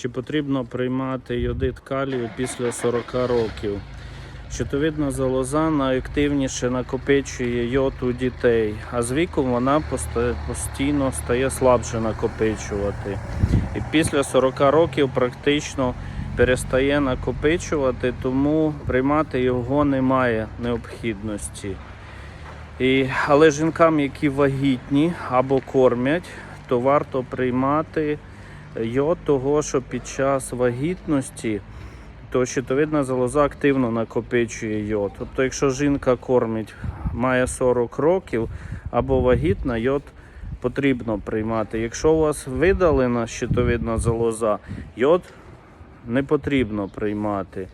Чи потрібно приймати йодит калію після 40 років? Щитовидна залоза найактивніше накопичує йод у дітей, а з віком вона постійно стає слабше накопичувати. І після 40 років практично перестає накопичувати, тому приймати його немає необхідності. І, але жінкам, які вагітні або кормять, то варто приймати йод того, що під час вагітності то щитовидна залоза активно накопичує йод. Тобто, якщо жінка кормить, має 40 років або вагітна, йод потрібно приймати. Якщо у вас видалена щитовидна залоза, йод не потрібно приймати.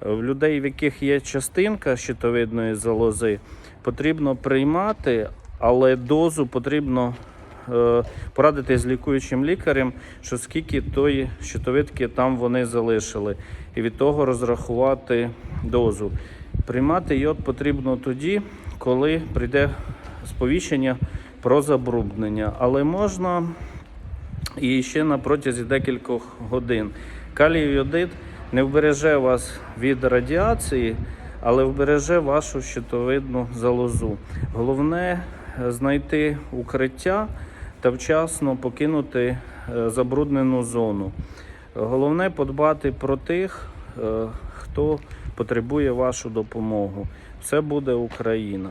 В людей, в яких є частинка щитовидної залози, потрібно приймати, але дозу потрібно порадити з лікуючим лікарем, що скільки тої щитовидки там вони залишили, і від того розрахувати дозу. Приймати йод потрібно тоді, коли прийде сповіщення про забруднення, але можна і ще на протязі декількох годин. Калій йодит не вбереже вас від радіації, але вбереже вашу щитовидну залозу. Головне е, знайти укриття та вчасно покинути е, забруднену зону. Головне подбати про тих, е, хто потребує вашу допомогу. Все буде Україна.